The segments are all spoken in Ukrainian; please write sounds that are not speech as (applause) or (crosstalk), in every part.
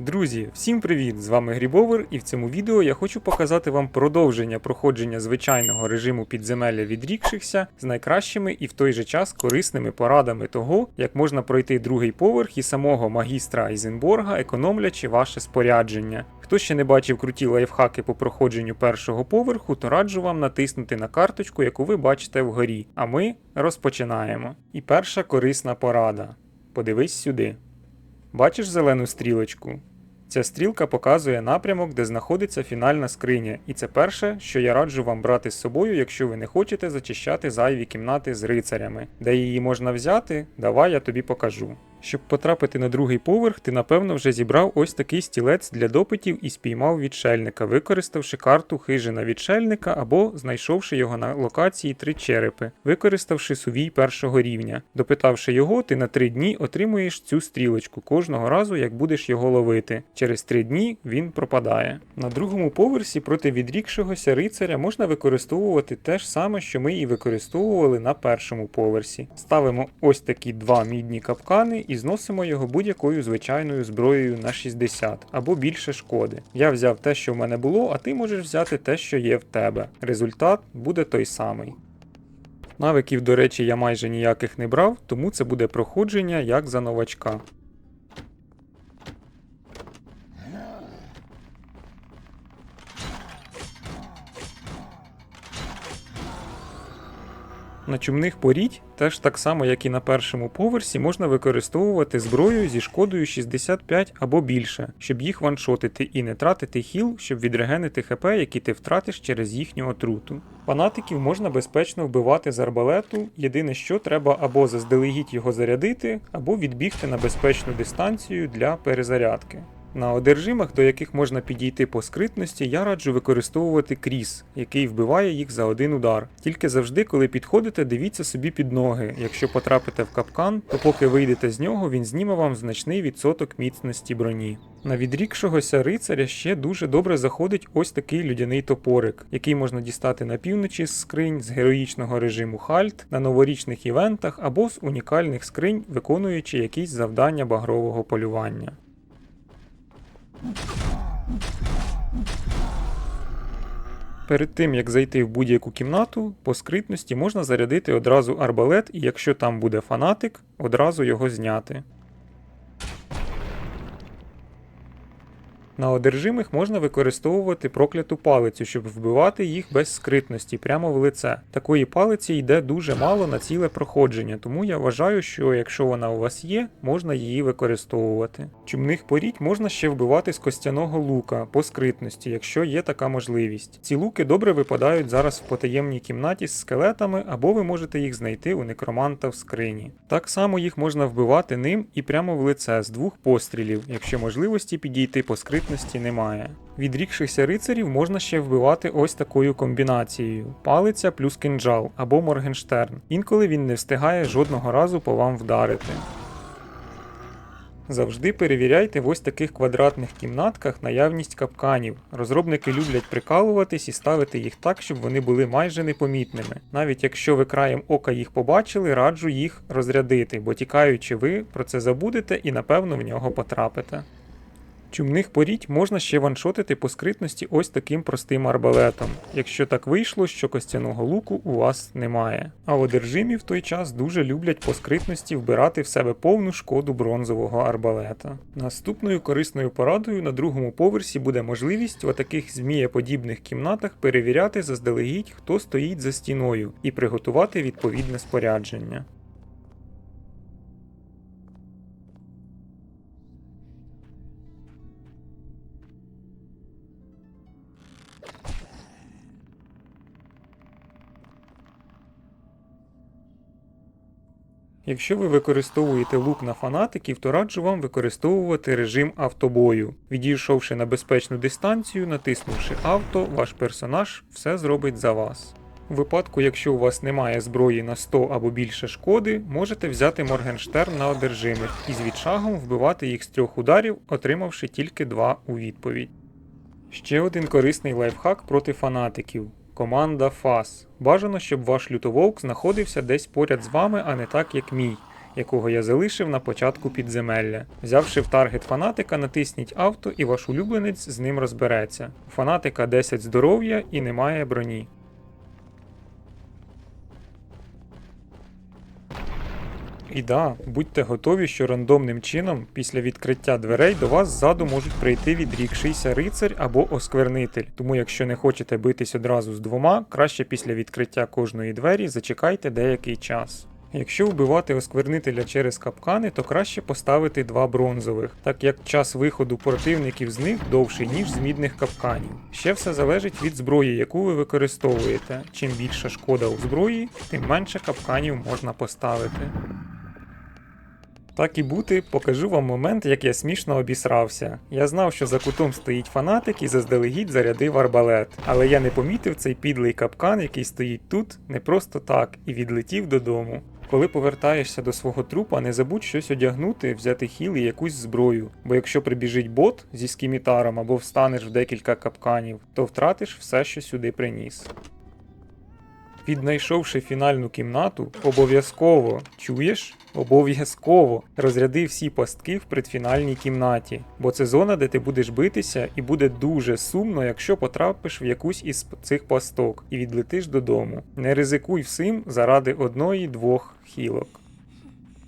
Друзі, всім привіт! З вами Грібовер, і в цьому відео я хочу показати вам продовження проходження звичайного режиму підземелля відрікшихся з найкращими і в той же час корисними порадами того, як можна пройти другий поверх і самого магістра Айзенборга, економлячи ваше спорядження. Хто ще не бачив круті лайфхаки по проходженню першого поверху, то раджу вам натиснути на карточку, яку ви бачите вгорі. А ми розпочинаємо. І перша корисна порада. Подивись сюди. Бачиш зелену стрілочку? Ця стрілка показує напрямок, де знаходиться фінальна скриня, і це перше, що я раджу вам брати з собою, якщо ви не хочете зачищати зайві кімнати з рицарями. Де її можна взяти, давай я тобі покажу. Щоб потрапити на другий поверх, ти напевно вже зібрав ось такий стілець для допитів і спіймав відшельника, використавши карту хижина відшельника або знайшовши його на локації три черепи, використавши сувій першого рівня. Допитавши його, ти на три дні отримуєш цю стрілочку кожного разу, як будеш його ловити. Через три дні він пропадає. На другому поверсі проти відрікшогося рицаря можна використовувати те ж саме, що ми і використовували на першому поверсі. Ставимо ось такі два мідні капкани і зносимо його будь-якою звичайною зброєю на 60 або більше шкоди. Я взяв те, що в мене було, а ти можеш взяти те, що є в тебе. Результат буде той самий. Навиків, до речі, я майже ніяких не брав, тому це буде проходження як за новачка. На чумних порідь, теж так само, як і на першому поверсі, можна використовувати зброю зі шкодою 65 або більше, щоб їх ваншотити і не тратити хіл, щоб відрегенити ХП, які ти втратиш через їхню отруту. Фанатиків можна безпечно вбивати з арбалету, єдине що треба або заздалегідь його зарядити, або відбігти на безпечну дистанцію для перезарядки. На одержимах, до яких можна підійти по скритності, я раджу використовувати кріс, який вбиває їх за один удар. Тільки завжди, коли підходите, дивіться собі під ноги. Якщо потрапите в капкан, то поки вийдете з нього, він зніме вам значний відсоток міцності броні. На відрікшогося рицаря ще дуже добре заходить ось такий людяний топорик, який можна дістати на півночі з скринь з героїчного режиму Хальт, на новорічних івентах або з унікальних скринь, виконуючи якісь завдання багрового полювання. Перед тим як зайти в будь-яку кімнату, по скритності можна зарядити одразу арбалет, і якщо там буде фанатик, одразу його зняти. На одержимих можна використовувати прокляту палицю, щоб вбивати їх без скритності прямо в лице. Такої палиці йде дуже мало на ціле проходження, тому я вважаю, що якщо вона у вас є, можна її використовувати. Чумних порідь можна ще вбивати з костяного лука по скритності, якщо є така можливість. Ці луки добре випадають зараз в потаємній кімнаті з скелетами, або ви можете їх знайти у некроманта в скрині. Так само їх можна вбивати ним і прямо в лице з двох пострілів, якщо можливості підійти по скритності немає. Відрікшихся рицарів можна ще вбивати ось такою комбінацією: палиця плюс кинджал або Моргенштерн. Інколи він не встигає жодного разу по вам вдарити. Завжди перевіряйте в ось таких квадратних кімнатках наявність капканів. Розробники люблять прикалуватись і ставити їх так, щоб вони були майже непомітними. Навіть якщо ви краєм ока їх побачили, раджу їх розрядити, бо тікаючи ви про це забудете і напевно в нього потрапите. Чумних порідь можна ще ваншотити по скритності ось таким простим арбалетом, якщо так вийшло, що костяного луку у вас немає. А одержимі в той час дуже люблять по скритності вбирати в себе повну шкоду бронзового арбалета. Наступною корисною порадою на другому поверсі буде можливість в таких змієподібних кімнатах перевіряти заздалегідь, хто стоїть за стіною, і приготувати відповідне спорядження. Якщо ви використовуєте лук на фанатиків, то раджу вам використовувати режим автобою. Відійшовши на безпечну дистанцію, натиснувши авто, ваш персонаж все зробить за вас. У випадку, якщо у вас немає зброї на 100 або більше шкоди, можете взяти Моргенштерн на одержимих і з відшагом вбивати їх з трьох ударів, отримавши тільки два у відповідь. Ще один корисний лайфхак проти фанатиків. Команда ФАС. Бажано, щоб ваш лютововк знаходився десь поряд з вами, а не так, як мій. якого я залишив на початку підземелля. Взявши в таргет фанатика, натисніть авто і ваш улюбленець з ним розбереться. У фанатика 10 здоров'я і немає броні. І да, будьте готові, що рандомним чином після відкриття дверей до вас ззаду можуть прийти відрікшийся рицарь або осквернитель. Тому, якщо не хочете битись одразу з двома, краще після відкриття кожної двері зачекайте деякий час. Якщо вбивати осквернителя через капкани, то краще поставити два бронзових, так як час виходу противників з них довший, ніж з мідних капканів. Ще все залежить від зброї, яку ви використовуєте. Чим більша шкода у зброї, тим менше капканів можна поставити. Так і бути, покажу вам момент, як я смішно обісрався. Я знав, що за кутом стоїть фанатик і заздалегідь зарядив арбалет. Але я не помітив цей підлий капкан, який стоїть тут, не просто так, і відлетів додому. Коли повертаєшся до свого трупа, не забудь щось одягнути, взяти хіл і якусь зброю, бо якщо прибіжить бот зі скімітаром або встанеш в декілька капканів, то втратиш все, що сюди приніс. Віднайшовши фінальну кімнату, обов'язково чуєш? Обов'язково розряди всі пастки в предфінальній кімнаті, бо це зона, де ти будеш битися, і буде дуже сумно, якщо потрапиш в якусь із цих пасток і відлетиш додому. Не ризикуй всім заради одної-двох хілок.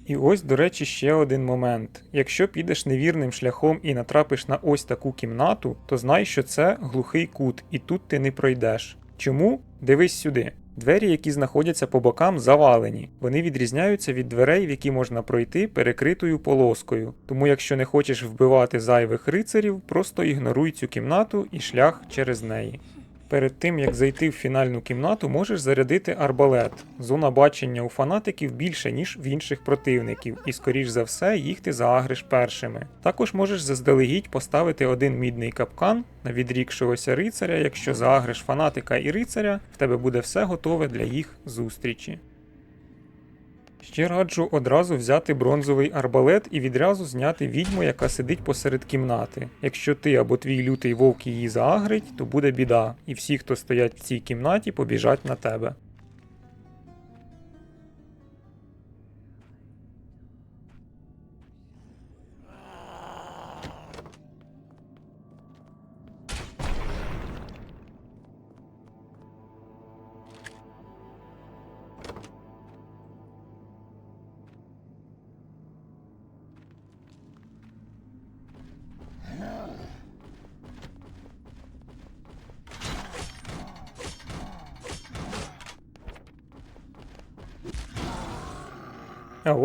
І ось, до речі, ще один момент. Якщо підеш невірним шляхом і натрапиш на ось таку кімнату, то знай, що це глухий кут, і тут ти не пройдеш. Чому? Дивись сюди. Двері, які знаходяться по бокам, завалені. Вони відрізняються від дверей, в які можна пройти перекритою полоскою. Тому, якщо не хочеш вбивати зайвих рицарів, просто ігноруй цю кімнату і шлях через неї. Перед тим як зайти в фінальну кімнату, можеш зарядити арбалет. Зона бачення у фанатиків більше, ніж в інших противників, і скоріш за все їх ти заагриш першими. Також можеш заздалегідь поставити один мідний капкан на відрікшогося рицаря. Якщо заагриш фанатика і рицаря, в тебе буде все готове для їх зустрічі. Ще раджу одразу взяти бронзовий арбалет і відразу зняти відьму, яка сидить посеред кімнати. Якщо ти або твій лютий вовк її заагрить, то буде біда, і всі, хто стоять в цій кімнаті, побіжать на тебе.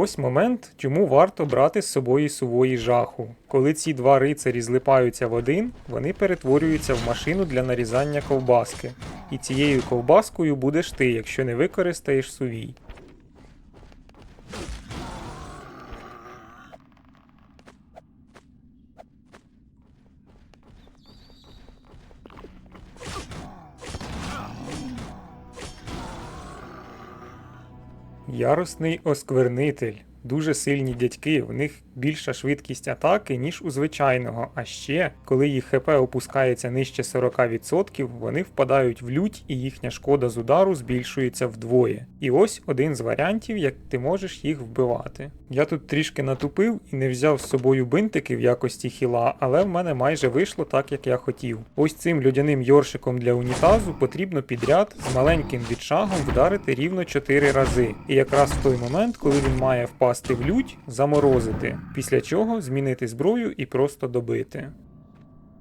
Ось момент, чому варто брати з собою сувої жаху. Коли ці два рицарі злипаються в один, вони перетворюються в машину для нарізання ковбаски. І цією ковбаскою будеш ти, якщо не використаєш сувій. Яростний осквернитель. Дуже сильні дядьки, в них більша швидкість атаки, ніж у звичайного. А ще, коли їх ХП опускається нижче 40%, вони впадають в лють і їхня шкода з удару збільшується вдвоє. І ось один з варіантів, як ти можеш їх вбивати. Я тут трішки натупив і не взяв з собою бинтики в якості хіла, але в мене майже вийшло так, як я хотів. Ось цим людяним йоршиком для унітазу потрібно підряд з маленьким відшагом вдарити рівно 4 рази. І якраз в той момент, коли він має впасти в лють, заморозити, після чого змінити зброю і просто добити.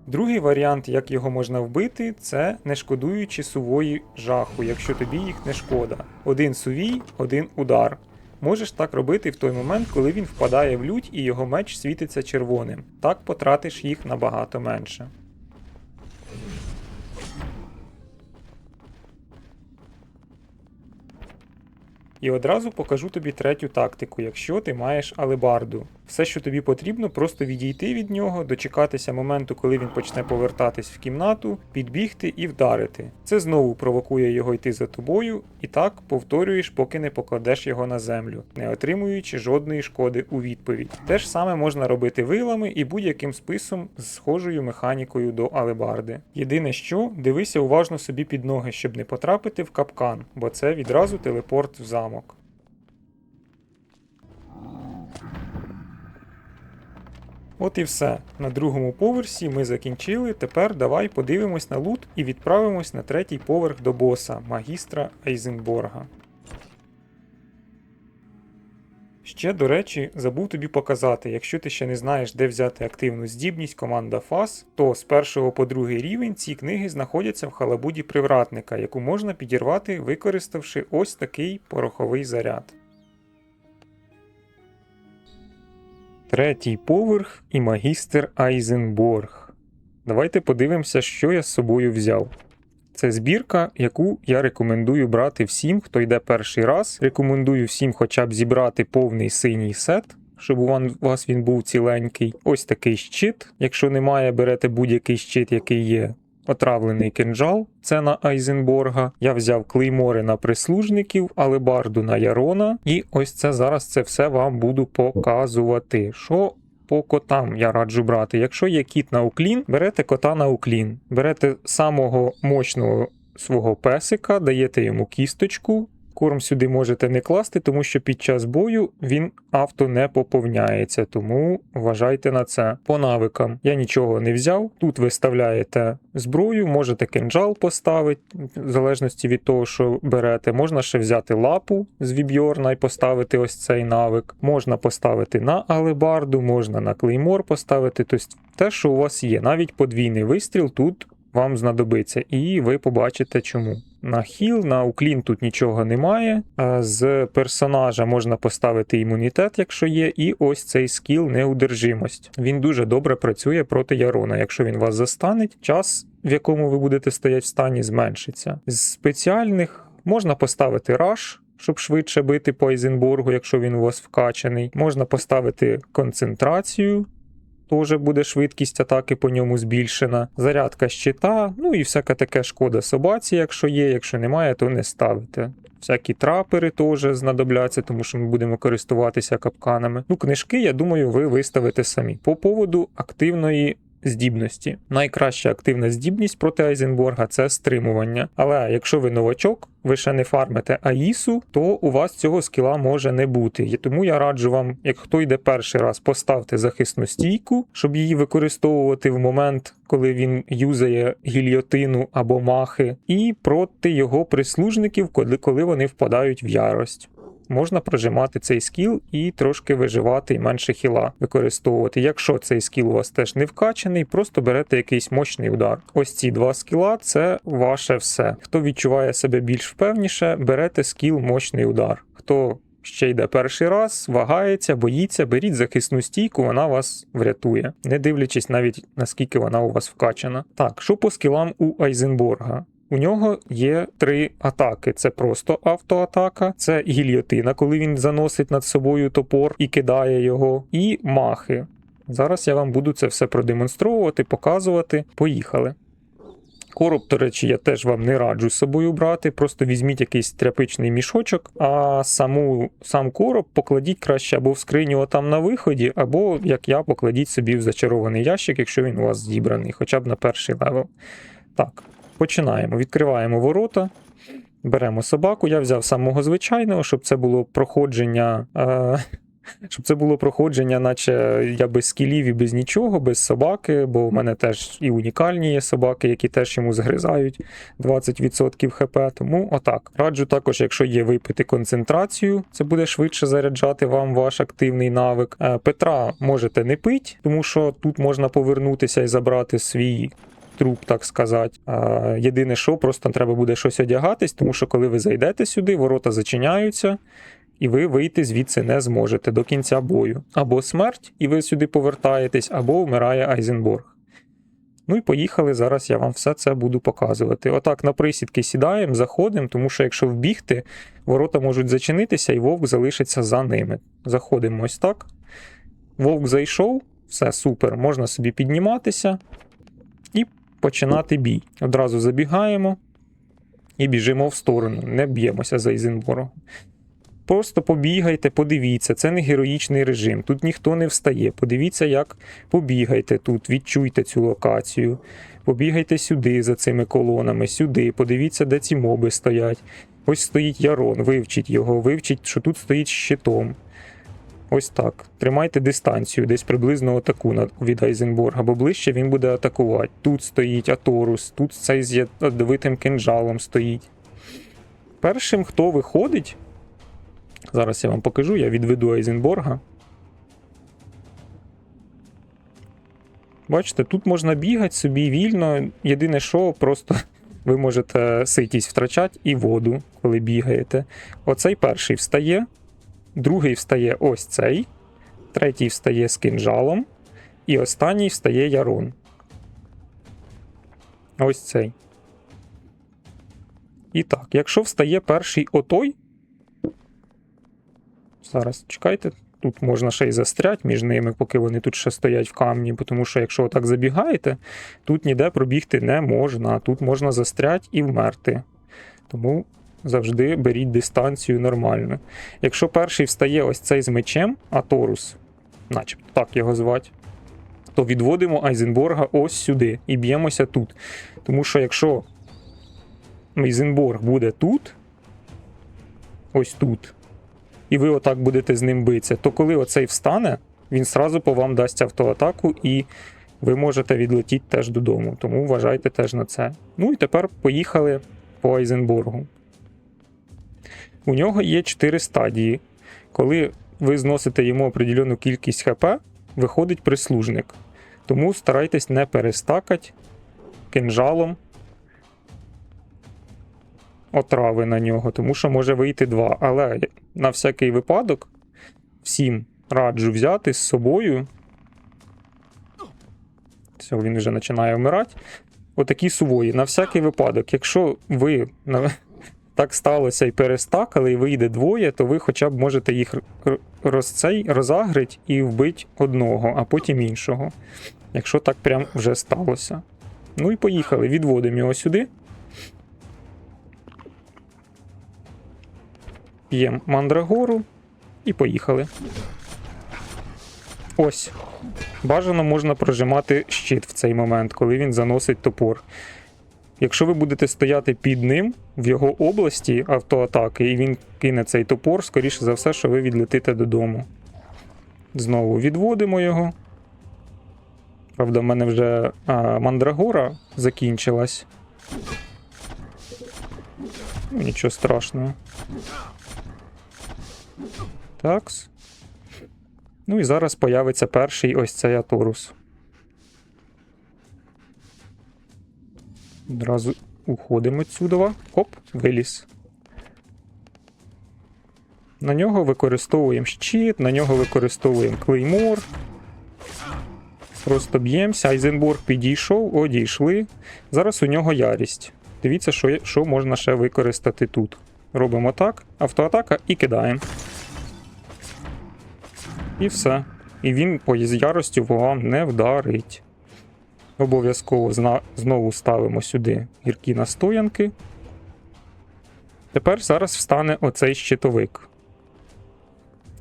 Другий варіант, як його можна вбити, це не шкодуючи сувої жаху, якщо тобі їх не шкода. Один сувій, один удар. Можеш так робити в той момент, коли він впадає в лють і його меч світиться червоним. Так потратиш їх набагато менше. І одразу покажу тобі третю тактику, якщо ти маєш алебарду. Все, що тобі потрібно, просто відійти від нього, дочекатися моменту, коли він почне повертатись в кімнату, підбігти і вдарити. Це знову провокує його йти за тобою, і так повторюєш, поки не покладеш його на землю, не отримуючи жодної шкоди у відповідь. Те ж саме можна робити вилами і будь-яким списом з схожою механікою до алебарди. Єдине що, дивися уважно собі під ноги, щоб не потрапити в капкан, бо це відразу телепорт в замок. От і все. На другому поверсі ми закінчили. Тепер давай подивимось на лут і відправимось на третій поверх до боса, магістра Айзенборга. Ще, до речі, забув тобі показати, якщо ти ще не знаєш, де взяти активну здібність команда FAS, то з першого по другий рівень ці книги знаходяться в халабуді привратника, яку можна підірвати, використавши ось такий пороховий заряд. Третій поверх і магістр Айзенборг. Давайте подивимося, що я з собою взяв. Це збірка, яку я рекомендую брати всім, хто йде перший раз. Рекомендую всім хоча б зібрати повний синій сет, щоб у вас він був ціленький. Ось такий щит. Якщо немає, берете будь-який щит, який є. Отравлений кинджал, це на Айзенборга. Я взяв клеймори на прислужників, алебарду на Ярона. І ось це зараз це все вам буду показувати. Що по котам я раджу брати. Якщо є кіт на уклін, берете кота на уклін. Берете самого мощного свого песика, даєте йому кісточку. Корм сюди можете не класти, тому що під час бою він авто не поповняється, тому вважайте на це. По навикам я нічого не взяв. Тут ви вставляєте зброю, можете кинджал поставити, в залежності від того, що берете. Можна ще взяти лапу з Вібьорна і поставити ось цей навик. Можна поставити на алебарду, можна на клеймор поставити. Тобто те, що у вас є. Навіть подвійний вистріл тут вам знадобиться, і ви побачите чому. На хіл, на уклін тут нічого немає. З персонажа можна поставити імунітет, якщо є, і ось цей скіл неудержимость. Він дуже добре працює проти Ярона. Якщо він вас застанеть, час, в якому ви будете стояти в стані, зменшиться. З спеціальних можна поставити раш. Щоб швидше бити по Айзенбургу, якщо він у вас вкачаний. Можна поставити концентрацію, теж буде швидкість атаки по ньому збільшена. Зарядка щита, ну і всяка таке шкода собаці, якщо є, якщо немає, то не ставите. Всякі трапери теж знадобляться, тому що ми будемо користуватися капканами. Ну, книжки, я думаю, ви виставите самі. По поводу активної здібності. Найкраща активна здібність проти Айзенборга це стримування. Але якщо ви новачок, ви ще не фармите Аїсу, то у вас цього скіла може не бути. І тому я раджу вам, як хто йде перший раз, поставте захисну стійку, щоб її використовувати в момент, коли він юзає гільйотину або махи, і проти його прислужників, коли, вони впадають в ярость. Можна прожимати цей скіл і трошки виживати і менше хіла використовувати. Якщо цей скіл у вас теж не вкачаний, просто берете якийсь мощний удар. Ось ці два скіла це ваше все. Хто відчуває себе більш впевніше, берете скіл мощний удар. Хто ще йде перший раз, вагається, боїться, беріть захисну стійку, вона вас врятує, не дивлячись навіть наскільки вона у вас вкачана. Так, що по скілам у Айзенборга? У нього є три атаки: це просто автоатака, це гільйотина, коли він заносить над собою топор і кидає його, і махи. Зараз я вам буду це все продемонстровувати, показувати. Поїхали. Короб, до речі, я теж вам не раджу з собою брати. Просто візьміть якийсь тряпичний мішочок, а саму, сам короб покладіть краще або в скриню отам на виході, або, як я, покладіть собі в зачарований ящик, якщо він у вас зібраний, хоча б на перший левел. Так, починаємо. Відкриваємо ворота. Беремо собаку. Я взяв самого звичайного, щоб це було проходження. Е- (laughs) щоб це було проходження, наче я без скілів і без нічого, без собаки, бо в мене теж і унікальні є собаки, які теж йому згризають 20% хп. Тому отак. Раджу також, якщо є випити концентрацію, це буде швидше заряджати вам ваш активний навик. Е, Петра можете не пити, тому що тут можна повернутися і забрати свій. Труп, так сказати. Єдине, що просто треба буде щось одягатись, тому що коли ви зайдете сюди, ворота зачиняються, і ви вийти звідси не зможете до кінця бою. Або смерть, і ви сюди повертаєтесь, або вмирає Айзенборг. Ну і поїхали. Зараз я вам все це буду показувати. Отак на присідки сідаємо, заходимо, тому що якщо вбігти, ворота можуть зачинитися, і вовк залишиться за ними. Заходимо ось так. Вовк зайшов, все супер, можна собі підніматися і починати бій. Одразу забігаємо і біжимо в сторону, не б'ємося за Ізенборгом. Просто побігайте, подивіться, це не героїчний режим. Тут ніхто не встає. Подивіться, як побігайте тут, відчуйте цю локацію. Побігайте сюди за цими колонами, сюди, подивіться, де ці моби стоять. Ось стоїть Ярон, вивчіть його, вивчіть, що тут стоїть щитом. Ось так. Тримайте дистанцію, десь приблизно отаку від Айзенборга, бо ближче він буде атакувати. Тут стоїть Аторус, тут цей з ядовитим кинжалом стоїть. Першим, хто виходить, зараз я вам покажу, я відведу Айзенборга. Бачите, тут можна бігати собі вільно. Єдине, що просто (laughs) ви можете ситість втрачати і воду, коли бігаєте. Оцей перший встає, другий встає ось цей, третій встає з кинжалом, і останній встає ярон. Ось цей. І так, якщо встає перший отой. Зараз чекайте. Тут можна ще й застрять між ними, поки вони тут ще стоять в камні, тому що якщо отак забігаєте, тут ніде пробігти не можна. Тут можна застрять і вмерти. Тому завжди беріть дистанцію нормально. Якщо перший встає ось цей з мечем, Аторус, начебто так його звати, то відводимо Айзенборга ось сюди і б'ємося тут. Тому що якщо Айзенборг буде тут, ось тут, і ви отак будете з ним битися, то коли оцей встане, він сразу по вам дасть автоатаку, і ви можете відлетіти теж додому. Тому вважайте теж на це. Ну і тепер поїхали по Айзенборгу. У нього є 4 стадії. Коли ви зносите йому определену кількість ХП, виходить прислужник. Тому старайтесь не перестакати кинжалом отрави на нього, тому що може вийти два. Але на всякий випадок всім раджу взяти з собою. Все, він вже починає вмирати. Отакі сувої. На всякий випадок, якщо ви так сталося і перестакали, і вийде двоє, то ви хоча б можете їх р- роз, цей, розагрити і вбити одного, а потім іншого. Якщо так прям вже сталося. Ну і поїхали. Відводимо його сюди. П'ємо мандрагору і поїхали. Ось. Бажано можна прожимати щит в цей момент, коли він заносить топор. Якщо ви будете стояти під ним в його області автоатаки, і він кине цей топор, скоріше за все, що ви відлетите додому. Знову відводимо його. Правда, в мене вже а, мандрагора закінчилась. Нічого страшного. Такс. Ну і зараз появиться перший ось цей Аторус. Одразу уходимо відсюди. Оп, виліз. На нього використовуємо щит, на нього використовуємо клеймор. Просто б'ємося. Айзенбург підійшов, одійшли. Зараз у нього ярість. Дивіться, що, що можна ще використати тут. Робимо так, автоатака і кидаємо. І все. І він по яростю вам не вдарить. Обов'язково знову ставимо сюди гіркі настоянки. Тепер зараз встане оцей щитовик.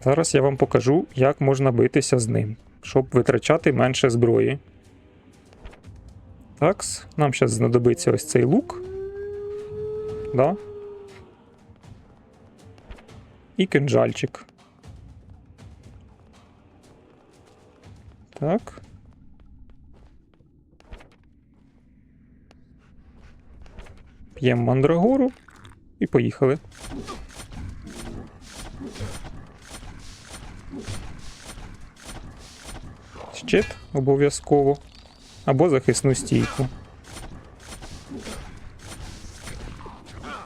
Зараз я вам покажу, як можна битися з ним, щоб витрачати менше зброї. Такс, нам зараз знадобиться ось цей лук. Да. І кинджальчик. Так. П'ємо мандрагору і поїхали. Щит обов'язково. Або захисну стійку.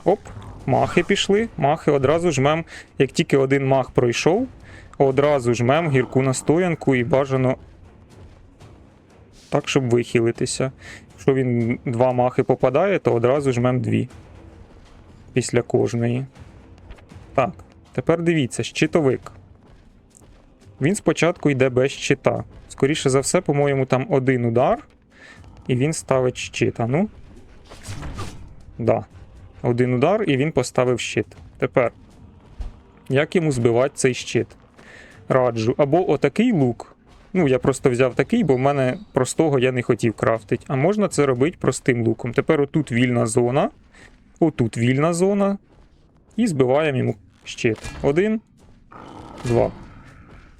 Оп, махи пішли. Махи одразу жмем. Як тільки один мах пройшов, одразу жмем гірку настоянку і бажано так, щоб вихилитися. Якщо він два махи попадає, то одразу жмем дві. Після кожної. Так, тепер дивіться, щитовик. Він спочатку йде без щита. Скоріше за все, по-моєму, там один удар, і він ставить щит. А ну. Да. Один удар, і він поставив щит. Тепер. Як йому збивати цей щит? Раджу. Або отакий лук. Ну, я просто взяв такий, бо в мене простого я не хотів крафтити. А можна це робити простим луком. Тепер отут вільна зона. Отут вільна зона. І збиваємо йому щит. Один, два.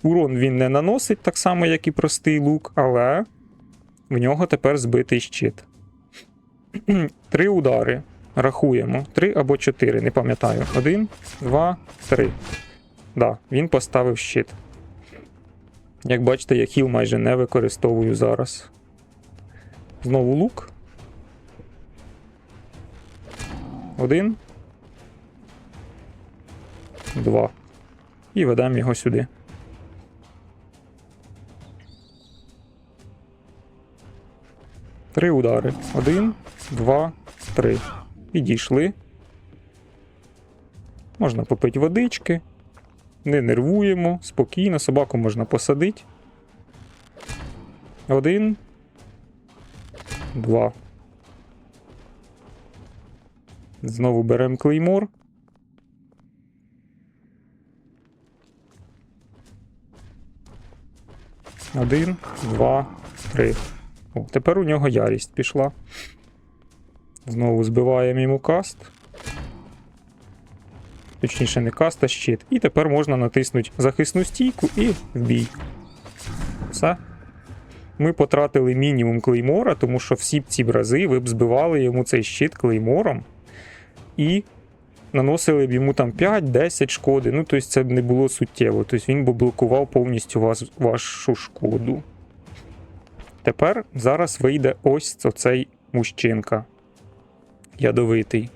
Урон він не наносить так само, як і простий лук, але в нього тепер збитий щит. (clears throat) Три удари. Рахуємо. Три або чотири, не пам'ятаю. Один, два, три. Да, він поставив щит. Як бачите, я хіл майже не використовую зараз. Знову лук. Один. Два. І ведемо його сюди. Три удари. Один, два, три. Підійшли. Можна попити водички. Не нервуємо. Спокійно. Собаку можна посадити. Один. Два. Знову беремо клеймор. Один, два, три. О, тепер у нього ярість пішла. Знову збиваємо йому каст. Точніше, не каст, а щит. І тепер можна натиснути захисну стійку і в бій. Все. Ми потратили мінімум клеймора, тому що всі ці рази ви б збивали йому цей щит клеймором і наносили б йому там 5-10 шкоди. Ну, тобто це б не було суттєво. Тобто він би блокував повністю вас, вашу шкоду. Тепер зараз вийде ось оцей мужчинка. Ядовитий.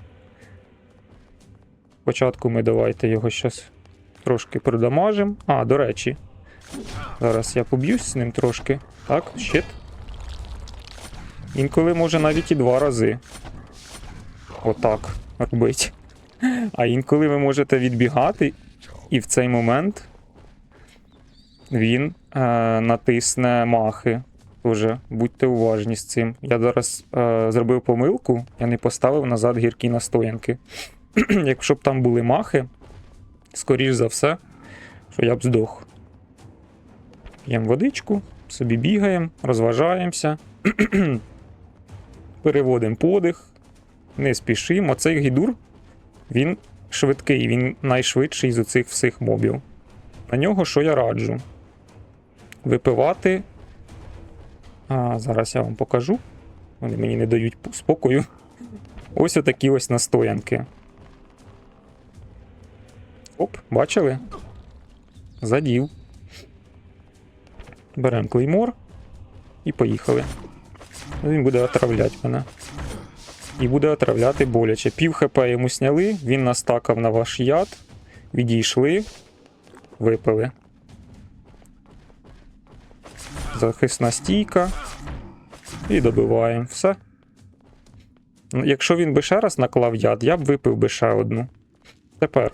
Спочатку ми давайте його щас трошки продамажимо. А, до речі. Зараз я поб'юсь з ним трошки. Так, щит. Інколи може навіть і два рази. Отак робить. А інколи ви можете відбігати, і в цей момент він е, натисне махи. Тоже будьте уважні з цим. Я зараз е, зробив помилку, я не поставив назад гіркі настоянки. (clears throat) Якщо б там були махи, скоріш за все, що я б здох. П'ємо водичку, собі бігаємо, розважаємося, (clears throat) переводимо подих, не спішимо. Оцей гідур, він швидкий, він найшвидший з оцих всіх мобів. На нього що я раджу? Випивати. А, зараз я вам покажу. Вони мені не дають спокою. Ось отакі ось настоянки. Оп, бачили? Задів. Беремо клеймор і поїхали. Він буде отравляти мене. І буде отравляти боляче. Пів хп йому сняли, він настакав на ваш яд. Відійшли, випили. Захисна стійка. І добиваємо. Все. Якщо він би ще раз наклав яд, я б випив би ще одну. Тепер,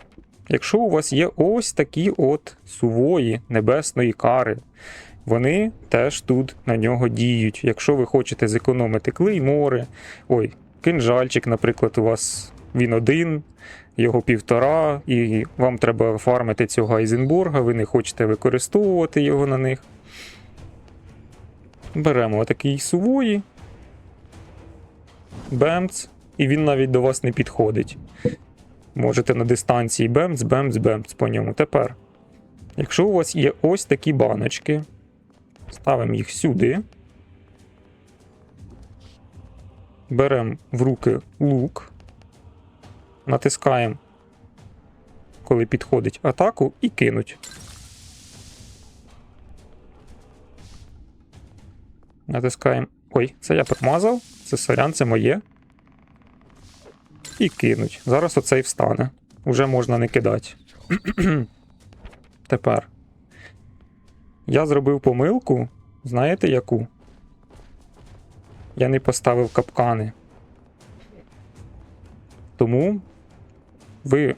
якщо у вас є ось такі от сувої небесної кари, вони теж тут на нього діють. Якщо ви хочете зекономити клеймори, ой, кинжальчик, наприклад, у вас він один, його півтора, і вам треба фармити цього Айзенборга, ви не хочете використовувати його на них. Беремо отакий сувої. Бемц, і він навіть до вас не підходить. Можете на дистанції бемц, бемц, бемц по ньому. Тепер, якщо у вас є ось такі баночки, ставимо їх сюди. Беремо в руки лук, натискаємо, коли підходить атаку, і кинуть. Натискаємо. Ой, це я промазав. Це сорян, це моє. І кинуть. Зараз оцей встане. Уже можна не кидати. (clears throat) Тепер. Я зробив помилку. Знаєте яку? Я не поставив капкани. Тому ви,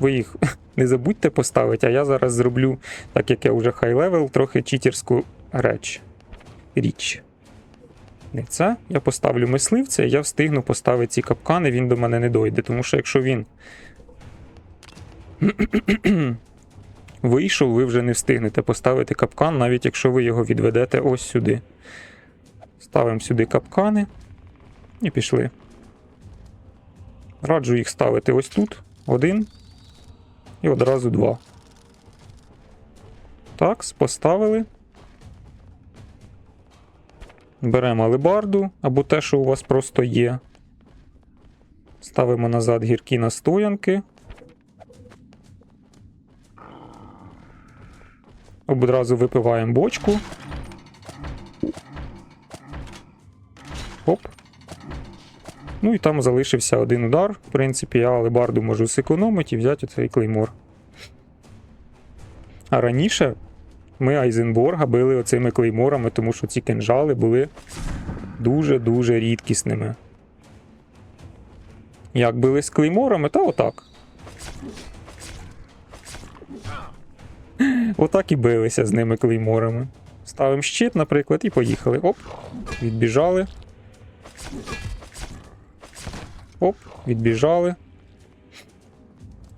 ви їх (laughs) не забудьте поставити, а я зараз зроблю, так як я вже хай левел, трохи читерську реч. Річ. Не. Я поставлю мисливця, я встигну поставити ці капкани, він до мене не дойде. Тому що якщо він (clears throat) вийшов, ви вже не встигнете поставити капкан, навіть якщо ви його відведете ось сюди. Ставимо сюди капкани і пішли. Раджу їх ставити ось тут. Один. І одразу два. Так, поставили. Беремо алебарду або те, що у вас просто є. Ставимо назад гіркі настоянки. Одразу випиваємо бочку. Оп. Ну і там залишився один удар. В принципі, я алебарду можу зекономити і взяти оцей клеймор. А раніше ми Айзенборга били оцими клейморами, тому що ці кинжали були дуже-дуже рідкісними. Як били з клейморами, та отак. Отак і билися з ними клейморами. Ставимо щит, наприклад, і поїхали. Оп, відбіжали. Оп, відбіжали.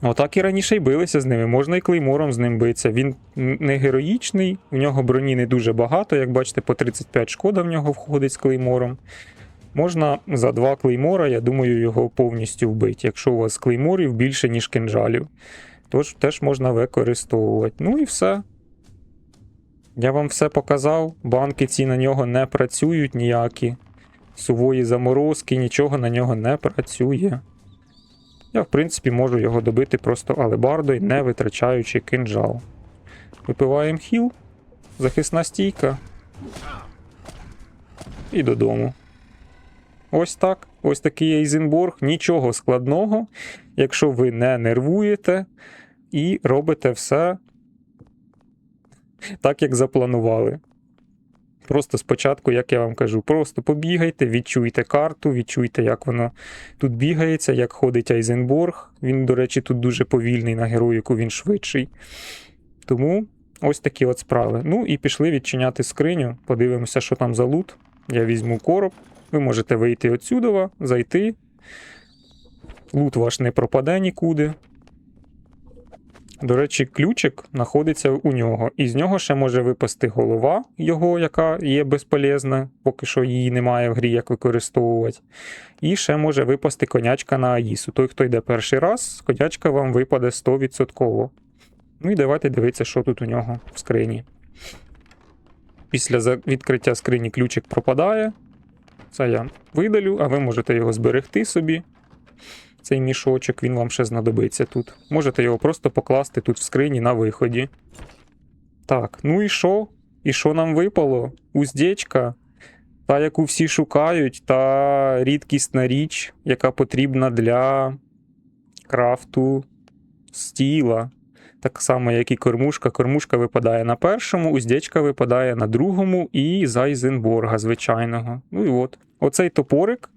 Отак і раніше й билися з ними. Можна і клеймором з ним битися. Він не героїчний, у нього броні не дуже багато. Як бачите, по 35 шкода в нього входить з клеймором. Можна за два клеймора, я думаю, його повністю вбити, якщо у вас клейморів більше, ніж кинжалів. Тож теж можна використовувати. Ну і все. Я вам все показав. Банки ці на нього не працюють ніякі. Сувої заморозки, нічого на нього не працює. Я, в принципі, можу його добити просто алебардою, не витрачаючи кинжал. Випиваємо хіл, захисна стійка. І додому. Ось так. Ось такий Ейзенборг. Нічого складного, якщо ви не нервуєте і робите все так, як запланували. Просто спочатку, як я вам кажу, просто побігайте, відчуйте карту, відчуйте, як воно тут бігається, як ходить Айзенборг. Він, до речі, тут дуже повільний на героїку, він швидший. Тому ось такі от справи. Ну і пішли відчиняти скриню. Подивимося, що там за лут. Я візьму короб. Ви можете вийти отсюдова, зайти. Лут ваш не пропаде нікуди. До речі, ключик знаходиться у нього, і з нього ще може випасти голова його, яка є безполезна, поки що її немає в грі, як використовувати. І ще може випасти конячка на Аїсу. Той, хто йде перший раз, конячка вам випаде 100%. Ну і давайте дивитися, що тут у нього в скрині. Після відкриття скрині ключик пропадає. Це я видалю, а ви можете його зберегти собі цей мішочок, він вам ще знадобиться тут. Можете його просто покласти тут в скрині на виході. Так, ну і що? І що нам випало? Уздечка. Та, яку всі шукають, та рідкісна річ, яка потрібна для крафту стіла. Так само, як і кормушка. Кормушка випадає на першому, уздечка випадає на другому і з Айзенборга звичайного. Ну і от. Оцей топорик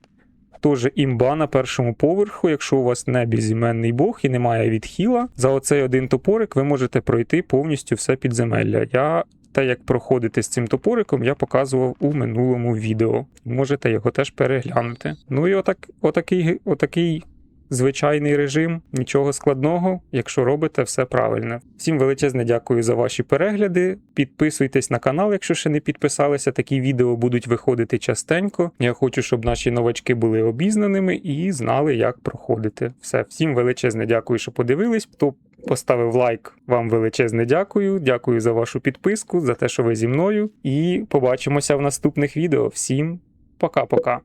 Теж імба на першому поверху, якщо у вас не безіменний бог і немає відхіла, за оцей один топорик ви можете пройти повністю все підземелля. Я те, як проходити з цим топориком, я показував у минулому відео. Можете його теж переглянути. Ну і отак, отакий, отакий звичайний режим, нічого складного, якщо робите все правильно. Всім величезне дякую за ваші перегляди. Підписуйтесь на канал, якщо ще не підписалися. Такі відео будуть виходити частенько. Я хочу, щоб наші новачки були обізнаними і знали, як проходити. Все, всім величезне дякую, що подивились. Хто поставив лайк, вам величезне дякую. Дякую за вашу підписку, за те, що ви зі мною. І побачимося в наступних відео. Всім пока-пока.